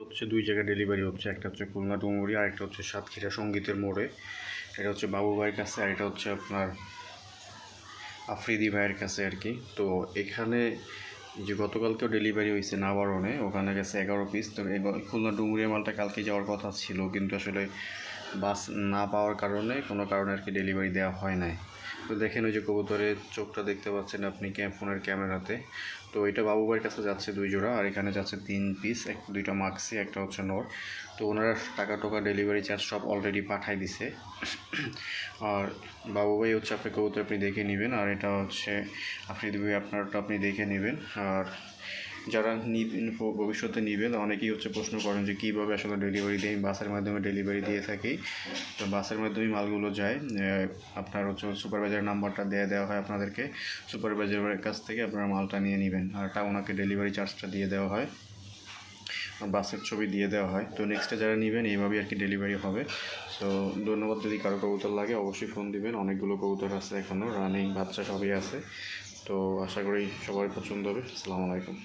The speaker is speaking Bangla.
হচ্ছে দুই জায়গায় ডেলিভারি হচ্ছে, একটা হচ্ছে খুলনা ডুমুরি আর একটা হচ্ছে সাতক্ষীরা সঙ্গীতের মোড়ে। এটা হচ্ছে বাবু ভাইয়ের কাছে, আর এটা হচ্ছে আপনার আফ্রিদি ভাইয়ের কাছে আর কি। তো এখানে যে গতকালকেও ডেলিভারি হয়েছে নাবারণে, ওখানে গেছে এগারো পিস তো খুলনা ডুমুরিয়া মালটা কালকে যাওয়ার কথা ছিল, কিন্তু আসলে বাস না পাওয়ার কারণে কোনো কারণে আর কি ডেলিভারি দেওয়া হয় নাই। তো দেখেন ওই যে কবুতরের চোখটা দেখতে পাচ্ছেন আপনি ক্যাম ফোনের ক্যামেরাতে। তো এটা বাবু ভাইয়ের কাছে যাচ্ছে দুই জোড়া, আর এখানে যাচ্ছে তিন পিস এক দুইটা মাক্সি একটা হচ্ছে নর। তো ওনারা টাকা টোকা ডেলিভারি চার্জ সব অলরেডি পাঠাই দিছে। আর বাবু ভাই হচ্ছে আপনি কবুতর আপনি দেখে নেবেন, আর এটা হচ্ছে আপনি দিবে আপনারটা আপনি দেখে নেবেন। আর যারা ভবিষ্যতে নেবেন অনেকেই হচ্ছে প্রশ্ন করেন যে কীভাবে আসলে ডেলিভারি দেয় বাসের মাধ্যমে ডেলিভারি দিয়ে থাকি। তো বাসের মাধ্যমেই মালগুলো যায়। আপনার হচ্ছে সুপারভাইজার নাম্বারটা দিয়ে দেওয়া হয় আপনাদেরকে। সুপারভাইজারের কাছ থেকে আপনারা মালটা নিয়ে নেবেন। আর তা ওনাকে ডেলিভারি চার্জটা দিয়ে দেওয়া হয়। বাসের ছবি দিয়ে দেওয়া হয়। তো নেক্সটে যারা নেবেন, এইভাবেই আর কি ডেলিভারি হবে। সো ধন্যবাদ যদি কারও কবুতর লাগে, অবশ্যই ফোন দিবেন। অনেকগুলো কবুতর আছে এখনও রানিং বাচ্চা সবই আছে। তো আশা করি সবাই পছন্দ হবে। আসসালামু আলাইকুম।